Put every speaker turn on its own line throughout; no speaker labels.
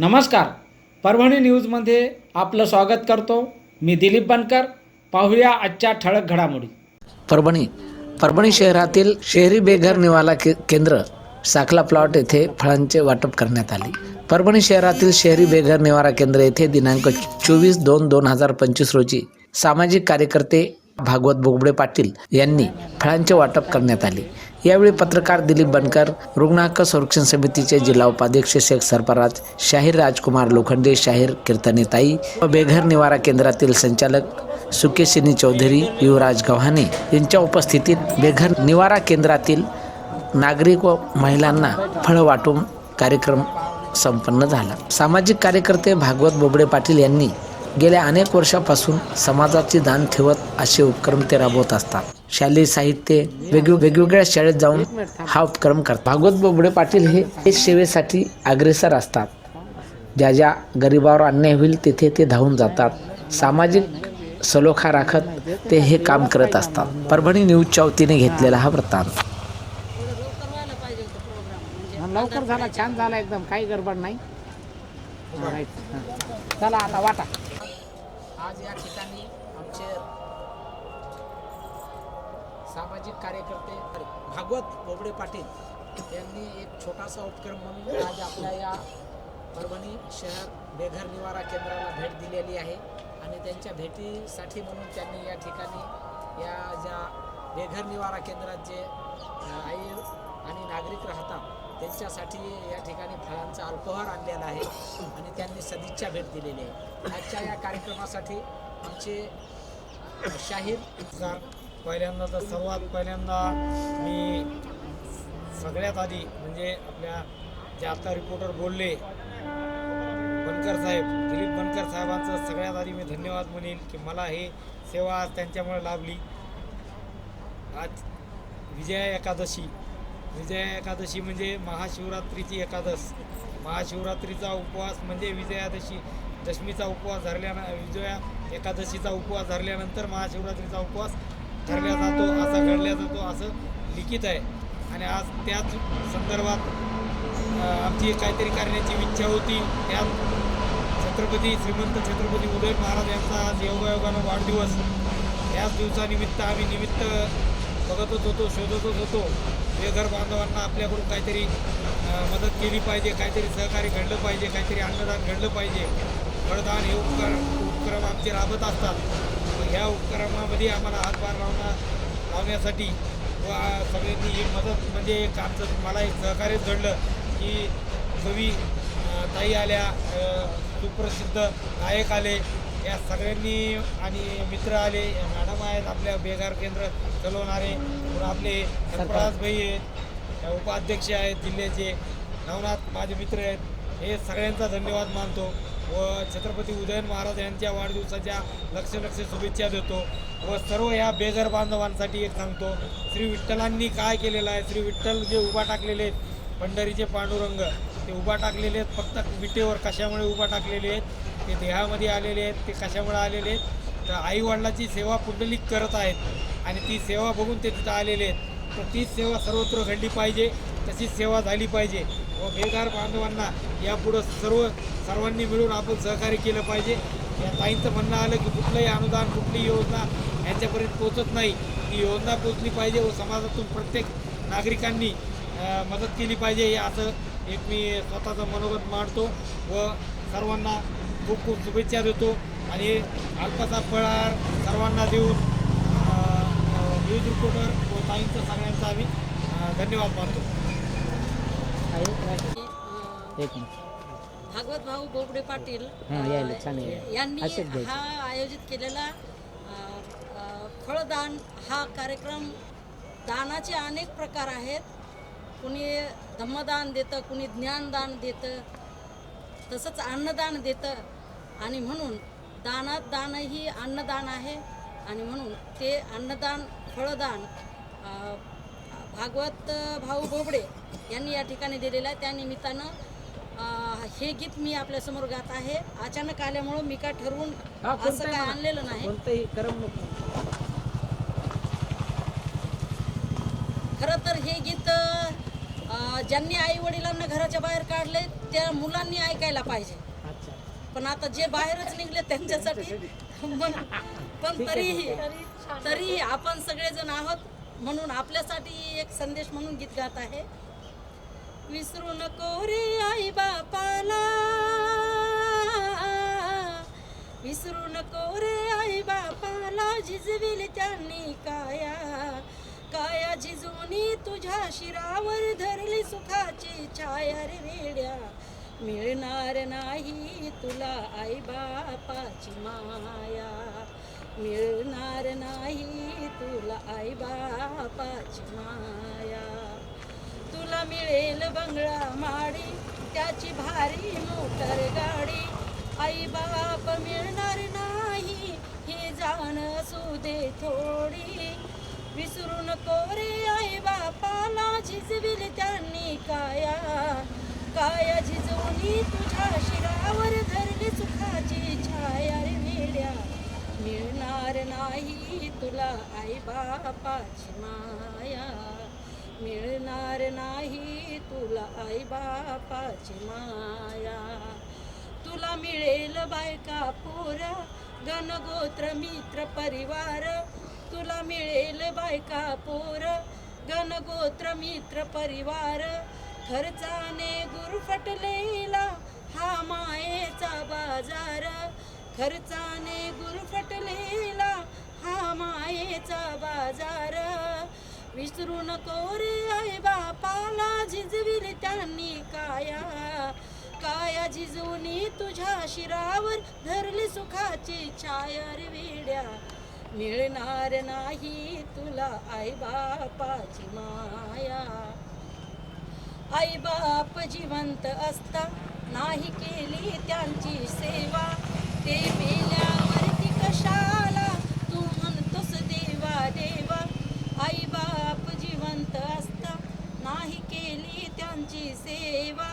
नमस्कार. परभणी न्यूजमध्ये आपलं स्वागत करतो. मी दिलीप बनकर. पाहूया आजच्या ठळक घडामोडी.
परभणी परभणी शहरातील शहरी बेघर निवाला के केंद्र साखला प्लॉट येथे फळांचे वाटप करण्यात आले. परभणी शहरातील शहरी बेघर निवारा केंद्र येथे दिनांक चोवीस दोन दोन हजार पंचवीस रोजी सामाजिक कार्यकर्ते भागवत बोगबडे पाटील यांनी फळांचे वाटप करण्यात आले. यावेळी पत्रकार दिलीप बनकर रुग्ण हक्क संरक्षण समितीचे जिल्हा उपाध्यक्ष शेख सरफराज शाहीर राजकुमार लोखंडे शाहीर कीर्तनेताई व बेघर निवारा केंद्रातील संचालक सुकेशिनी चौधरी युवराज गव्हाणे यांच्या उपस्थितीत बेघर निवारा केंद्रातील नागरिक व महिलांना फळं वाटून कार्यक्रम संपन्न झाला. सामाजिक कार्यकर्ते भागवत बोबडे पाटील यांनी गेल्या अनेक वर्षापासून समाजाची दान ठेवत असे उपक्रम ते राबवत असतात. शालेय साहित्य वेगवेग वेगवेगळ्या शाळेत जाऊन हा उपक्रम करतात. भागवत बोबडे पाटील हे सेवेसाठी अग्रेसर असतात. ज्या ज्या गरिबावर अन्याय होईल तिथे ते धावून जातात. सामाजिक सलोखा राखत ते हे काम करत असतात. परभणी न्यूजच्या वतीने घेतलेला हा वृत्तांत.
लवकर झाला छान झाला एकदम. काही गडबड नाही. चला आता वाटा.
आज या ठिकाणी आमचे सामाजिक कार्यकर्ते भागवत बोबडे पाटील यांनी एक छोटासा उपक्रम म्हणून आज आपल्या या परभणी शहर बेघर निवारा केंद्राला भेट दिलेली आहे. आणि त्यांच्या भेटीसाठी म्हणून त्यांनी या ठिकाणी या ज्या बेघर निवारा केंद्रात जे आई आणि नागरिक राहतात त्यांच्यासाठी या ठिकाणी फळांचा अल्पहार आणलेला आहे आणि त्यांनी सदिच्छा भेट दिलेली आहे. आजच्या या कार्यक्रमासाठी आमचे शाहीर
पहिल्यांदा तर सर्वात पहिल्यांदा मी सगळ्यात आधी म्हणजे आपल्या जे आता रिपोर्टर बोलले बनकर साहेब दिलीप बनकर साहेबांचं सगळ्यात आधी मी धन्यवाद म्हणेन की मला हे सेवा आज त्यांच्यामुळे लाभली. आज विजया एकादशी विजया एकादशी म्हणजे महाशिवरात्रीची एकादश महाशिवरात्रीचा उपवास म्हणजे विजयादशी दशमीचा उपवास धरल्यानं विजया एकादशीचा उपवास धरल्यानंतर महाशिवरात्रीचा उपवास धरला जातो असा घडला जातो असं लिखित आहे. आणि आज त्याच संदर्भात आमची काहीतरी करण्याची इच्छा होती. त्यात छत्रपती श्रीमंत छत्रपती उदय महाराज यांचा आज योगायोगानं वाढदिवस. याच दिवसानिमित्त आम्ही निमित्त बघतच होतो शोधतच होतो. बेघर बांधवांना आपल्याकडून काहीतरी मदत केली पाहिजे काहीतरी सहकार्य घडलं पाहिजे काहीतरी अन्नदान घडलं पाहिजे. फळदान हे उपक्रम उपक्रम आमचे राबत असतात. ह्या उपक्रमामध्ये आम्हाला हातभार लावणार लावण्यासाठी व सगळ्यांनी ही मदत म्हणजे एक आमचं मला एक सहकार्यच घडलं की कवी ताई आल्या सुप्रसिद्ध गायक आले. या सगळ्यांनी आणि मित्र आले या मॅडम आहेत आपल्या बेगार केंद्र चालवणारे आपले सरफराज भाई आहेत या उपाध्यक्ष आहेत जिल्ह्याचे नवनाथ माझे मित्र आहेत हे सगळ्यांचा धन्यवाद मानतो व छत्रपती उदयन महाराज यांच्या वाढदिवसाच्या लक्ष लक्ष शुभेच्छा देतो व सर्व ह्या बेघर बांधवांसाठी एक सांगतो श्री विठ्ठलांनी काय केलेलं आहे? श्री विठ्ठल जे उभा टाकलेले आहेत पंढरीचे पांडुरंग ते उभा टाकलेले आहेत फक्त विटेवर कशामुळे उभा टाकलेले आहेत? ते देहामध्ये आलेले आहेत ते कशामुळे आलेले आहेत? तर आईवडिलाची सेवा पुंडलिक करत आहेत आणि ती सेवा बघून ते तिथं आलेले आहेत. तर तीच सेवा सर्वत्र घडली पाहिजे तशीच सेवा झाली पाहिजे. व बेदार बांधवांना यापुढं सर्व सर्वांनी मिळून आपण सहकार्य केलं पाहिजे. या ताईंचं म्हणणं आलं की कुठलंही अनुदान कुठलीही योजना यांच्यापर्यंत पोचत नाही. ती योजना पोचली पाहिजे व समाजातून प्रत्येक नागरिकांनी मदत केली पाहिजे हे असं एक मी स्वतःचं मनोगत मांडतो व सर्वांना खूप खूप शुभेच्छा देतो आणि अल्पसा फळार सर्वांना देऊन न्यूज रिपोर्टर व ताईंचं सगळ्यांचा आम्ही धन्यवाद मानतो
एक मिनिट
भागवत भाऊ बोबडे पाटील
हां.
यांनी. हा आयोजित केलेला फळदान हा कार्यक्रम दानाचे अनेक प्रकार आहेत कुणी धम्मदान देतं कुणी ज्ञानदान देतं तसंच अन्नदान देतं आणि म्हणून दानात दानही अन्नदान आहे. आणि म्हणून ते अन्नदान फळदान भागवत भाऊ बोबडे यांनी या ठिकाणी दिलेलं आहे. त्या निमित्तानं अ, हे गीत मी आपल्यासमोर गात आहे. अचानक आल्यामुळं मी काय ठरवून
हा,
असं काय. आणलेलं नाही. खरं तर हे गीत ज्यांनी आई वडिलांना घराच्या बाहेर काढले त्या मुलांनी ऐकायला पाहिजे. पण आता जे बाहेरच निघले त्यांच्यासाठी पण पण तरीही तरीही आपण सगळेजण आहोत म्हणून आपल्यासाठी एक संदेश म्हणून गीत गात आहे. विसरू नको रे आई बापाला. विसरू नको रे आई बापाला. झिजविल त्यांनी काया. काया झिजवणी तुझ्या शिरावर धरली सुखाची छाया रे वेड्या. मिळणार नाही तुला आई बापाची माया. मिळणार नाही तुला आई बापाची माया. तुला मिळेल बंगळा माडी त्याची भारी मोटर गाडी. आई बाप मिळणार नाही हे जाण सुदे थोडी. विसरून कोरे आई बापाला झिजविल त्यांनी काया. काया झिजवणी तुझ्या शिरावर धरली सुखाची छाया रे वेड्या? मिळणार नाही तुला आई बापाची माया. मिळणार नाही तुला आई बापाची माया. तुला मिळेल बायका पोर गणगोत्र मित्र परिवार. तुला मिळेल बायका पोर गणगोत्र मित्र परिवार. खर्चाने गुरफटलेला हा मायेचा बाजार. खर्चाने गुरफटलेला हा मायेचा बाजार. विसरू नको रे आई बापाला झिजविल त्यांनी काया. काया झिजवणी तुझ्या शिरावर धरली सुखाची छाया रे वेड्या. मिळणार नाही तुला आई बापाची माया. आई बाप जिवंत असता. नाही केली त्यांची सेवा. ते मेल्यावरती कशाला? तू म्हणतोस देवा देवा. आई बाप जिवंत असता. नाही केली त्यांची सेवा.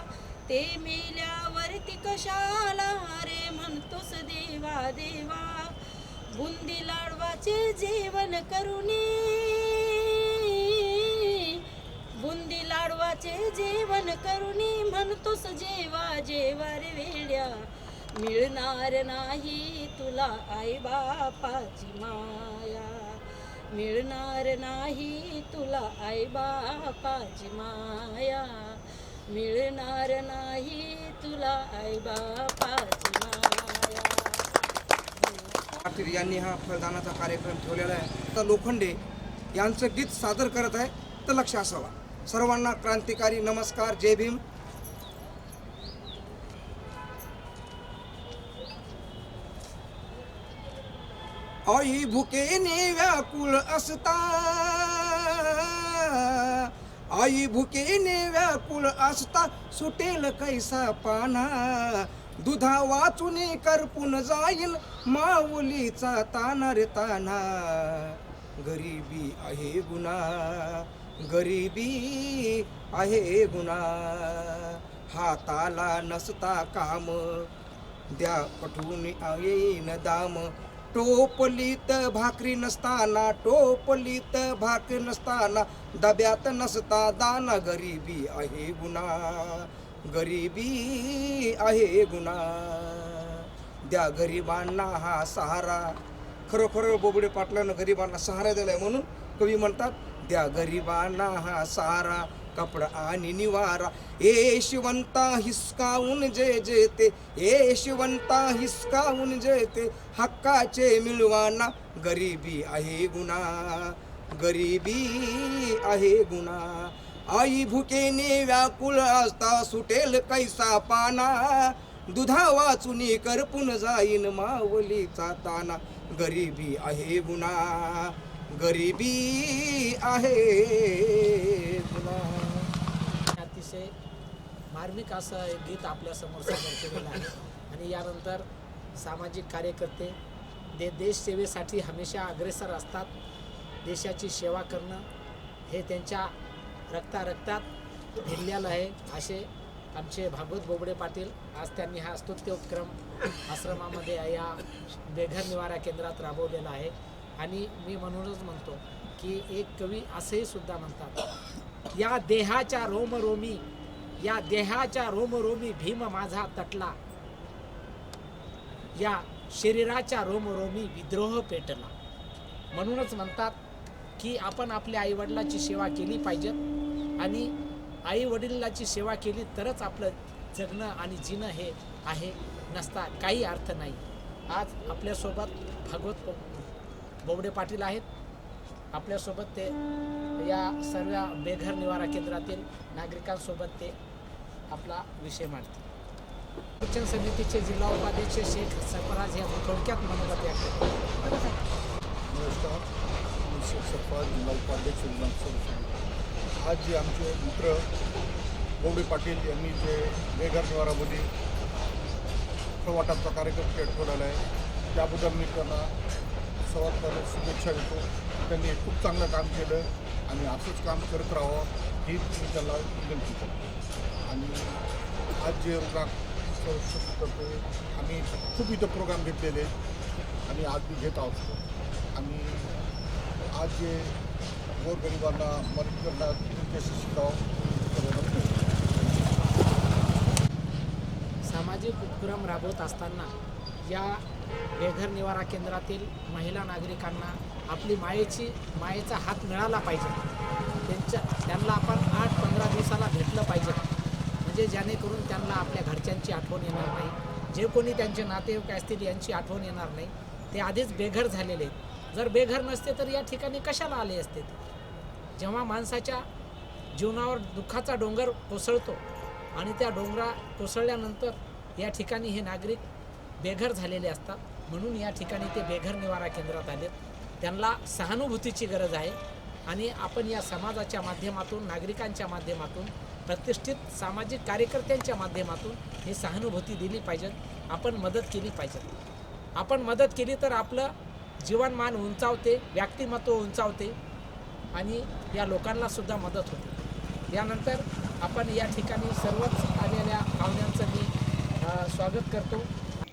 ते मेल्यावरती कशाला? रे म्हणतोस देवा देवा. बुंदी लाडवाचे जेवण करुणी बुंदी लाडवाचे जेवण करुणी म्हणतोस जेवा जेवार वेड्या. मिळणार नाही तुला आई बापाची माया. मिळणार नाही तुला आई बापाची माया. मिळणार नाही तुला आई बापाची माया
यांनी हा फळदानाचा कार्यक्रम ठेवलेला आहे. तर लोखंडे यांचं गीत सादर करत आहे. तर लक्ष असावा. सर्वांना क्रांतिकारी नमस्कार जय भीम. आई भुकेने व्याकुळ असता. आई भुकेने व्याकुळ असता सुटेल कैसा पाना. दुधा वाचून करपून जाईल माऊलीचा ताना रे ताना. गरिबी आहे गुन्हा. गरिबी आहे गुन्हा. हाताला नसता काम. द्या पठून येईन दाम. टोपलीत भाकरी नसताना टोपलीत भाकरी नसताना दब्यात नसता दाना. गरिबी आहे गुन्हा. गरिबी आहे गुन्हा. द्या गरिबांना हा सहारा. खरोखर बोबडे पाटलानं गरिबांना सहारा दिलाय म्हणून कवी म्हणतात द्या गरिबांना हा सारा कपडा आणि निवारा. ए शिवंता हिसकावून जे जेते. ए शिवंता हिसकावून जेते. हक्काचे मिळवाना गरिबी आहे गुन्हा गरिबी आहे गुन्हा आई भुकेने व्याकुळ असता सुटेल कैसा पाना. दुधा वाचून करपून जाईन मावलीचा ताना. गरिबी आहे गुन्हा गरिबी आहे
अतिशय मार्मिक असं एक गीत आपल्यासमोर केलेलं आहे. आणि यानंतर सामाजिक कार्यकर्ते दे देशसेवेसाठी हमेशा अग्रेसर असतात. देशाची सेवा करणं हे त्यांच्या रक्ता रक्तात भिनलेलं आहे असे आमचे भागवत बोबडे पाटील आज त्यांनी हा स्तुत्य उपक्रम आश्रमामध्ये या बेघर निवारा केंद्रात राबवलेला आहे. आणि मी म्हणूनच म्हणतो की एक कवी असेही सुद्धा म्हणतात या देहाच्या रोमरोमी या देहाच्या रोमरोमी भीम माझा तटला. या शरीराच्या रोमरोमी विद्रोह पेटला. म्हणूनच म्हणतात की आपण आपल्या आईवडिलाची सेवा केली पाहिजे आणि आई वडिलाची सेवा केली तरच आपलं जगणं आणि जिणं हे आहे नसता काही अर्थ नाही. आज आपल्यासोबत भागवत बोबडे पाटील आहेत. आपल्यासोबत ते या सर्व बेघर निवारा केंद्रातील नागरिकांसोबत ते आपला विषय मांडतील. शिक्षण समितीचे जिल्हा उपाध्यक्ष शेख सरफराज या थोडक्यात मनोगत व्यक्त
नमस्कार. मी शेख सरफराज जिल्हा उपाध्यक्ष आज जे आमचे मित्र बोबडे पाटील यांनी जे बेघर निवारामध्ये फळवाटाचा कार्यक्रम ठेवलेला आहे त्याबद्दल मी त्यांना सर्वात पहिले शुभेच्छा देतो. त्यांनी खूप चांगलं काम केलं आणि असंच काम करत राहावं ही मी त्याला विनंती करतो. आणि आज जे रुग्णात करतो आम्ही खूप इथं प्रोग्राम घेतलेले आणि आज मी घेत आहोत. आणि आज जे गोरगरिबांना मदत करणार त्यांच्याशी शिकावं
सामाजिक उपक्रम राबवत असताना या बेघर निवारा केंद्रातील महिला नागरिकांना आपली मायेची मायेचा हात मिळाला पाहिजे. त्यांच्या त्यांना आपण आठ पंधरा दिवसाला भेटलं पाहिजे. म्हणजे जेणेकरून त्यांना आपल्या घरच्यांची आठवण येणार नाही. जे कोणी त्यांचे नातेवाईक असतील यांची आठवण येणार नाही. ते आधीच बेघर झालेले आहेत. जर बेघर नसते तर या ठिकाणी कशाला आले असते? जेव्हा माणसाच्या जीवनावर दुःखाचा डोंगर कोसळतो आणि त्या डोंगरा कोसळल्यानंतर या ठिकाणी हे नागरिक बेघर झालेले असतात. म्हणून या ठिकाणी ते बेघर निवारा केंद्रात आलेत. त्यांना सहानुभूतीची गरज आहे. आणि आपण या समाजाच्या माध्यमातून नागरिकांच्या माध्यमातून प्रतिष्ठित सामाजिक कार्यकर्त्यांच्या माध्यमातून ही सहानुभूती दिली पाहिजे. आपण मदत केली पाहिजे. आपण मदत केली तर आपलं जीवनमान उंचावते व्यक्तिमत्व उंचावते आणि या लोकांनासुद्धा मदत होते. यानंतर आपण या ठिकाणी सर्वच आलेल्या पाहुण्यांचं मी स्वागत करतो.